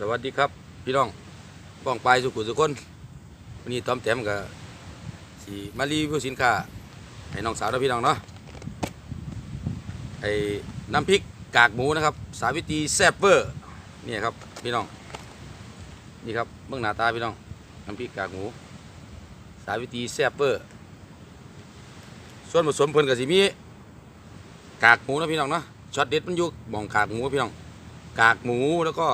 สวัสดีครับ พี่น้องป้องปลายสุขุสุคนวันนี้ต้อมแต้มกับสีมารีวิวสินค้าให้น้องสาวและพี่น้องเนาะไอ้น้ำพริกกากหมูนะครับ สาวิตรีแซ่บเวอร์นี่ครับพี่น้องนี่ครับเบื้องหน้าตาพี่น้องน้ำพริกกากหมู สาวิตรีแซ่บเวอร์ส่วนผสมเพิ่นกับสีมีกากหมูนะพี่น้องเนาะช็อตเด็ดมันอยู่หมองกากหมูพี่น้องกากหมูแล้วก็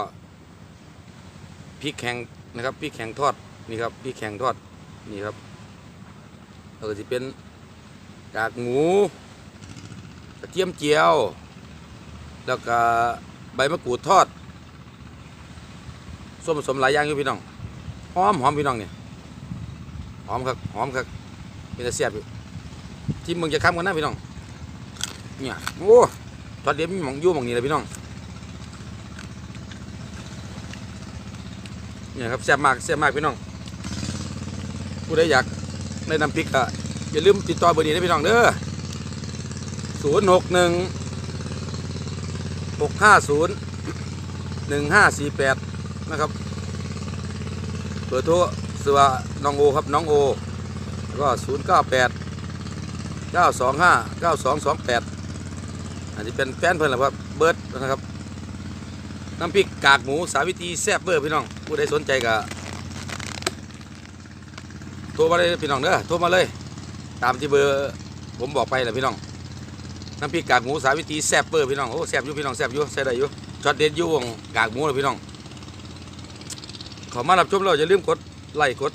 พริกแข็งนะครับพริกแข็งทอดนี่ครับพริกแข็งทอดนี่ครับแล้วก็จะเป็นกากหมูกระเทียมเจียว แล้วก็ใบมะกรูดทอดส่วนผสมหลายอย่างอยู่พี่น้องหอมหอมพี่น้องเนี่ยหอมครับหอมครับเป็นเสียบที่มึงจะค้ำกันนะพี่น้องเนี่ยโอ้ทอดเดียวมีหมองยู่หมองนี้เลยพี่น้อง นี่ยครับแซ่บมากแซ่บมากพี่น้องผู้ใดอยากได้น้ำพริกก็อย่าลืมติดต่อเบอร์นี้นะพี่น้องเด้อศูนย์หกหนึ่งหกห้าศูนย์หนึ่งห้าสี่แปดนะครับเบอร์โทรสว่าน้องโอครับน้องโอแล้วก็ศูนย์เก้าแปดเก้าสองห้าเก้าสองสองแปดอันนี้เป็นแฟนเพิ่อนแหละครับเบิร์ดนะครับ น้ำพริกกากหมูสาวิตรีแซ่บเบอร์พี่น้อง ผู้ใดสนใจก็โทรมาเลยพี่น้องเด้อโทรมาเลย ตามที่เบอร์ผมบอกไปแหละพี่น้องน้ำพริกกากหมูสาวิตรีแซ่บเบอร์พี่น้องโอ้แซ่บอยู่พี่น้องแซ่บอยู่ใส่ได้อยู่ช็อตเด็ดอยู่ของกากหมูเลยพี่น้องขอมารับชมเราอย่าลืมกดไลค์กด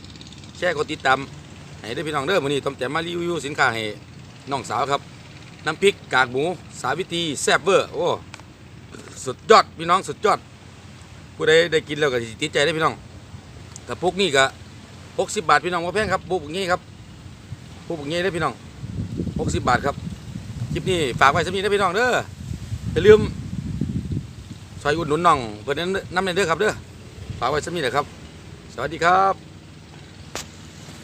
แชร์กดติดตามให้ได้พี่น้องเด้อมื้อนี้ต้มแจ่มมารีวิวสินค้าให้น้องสาวครับน้ำพริกกากหมูสาวิตรีแซ่บเบอร์โอ้ สุดยอดพี่น้องสุดยอดผู้ใดได้กินแล้วก็สิติดใจได้พี่น้องกระปุกนี่ก็หกสิบบาทพี่น้องว่าแพงครับปุกอย่างนี้ครับปุกอย่างนี้ได้พี่น้องหกสิบบาทครับคลิปนี้ฝากไว้สำนีนะพี่น้องเด้ออย่าลืมซอยอุดหนุนน้องเพื่อนน้ำในเด้อครับเด้อฝากไว้สำนีนะครับ สวัสดีครับ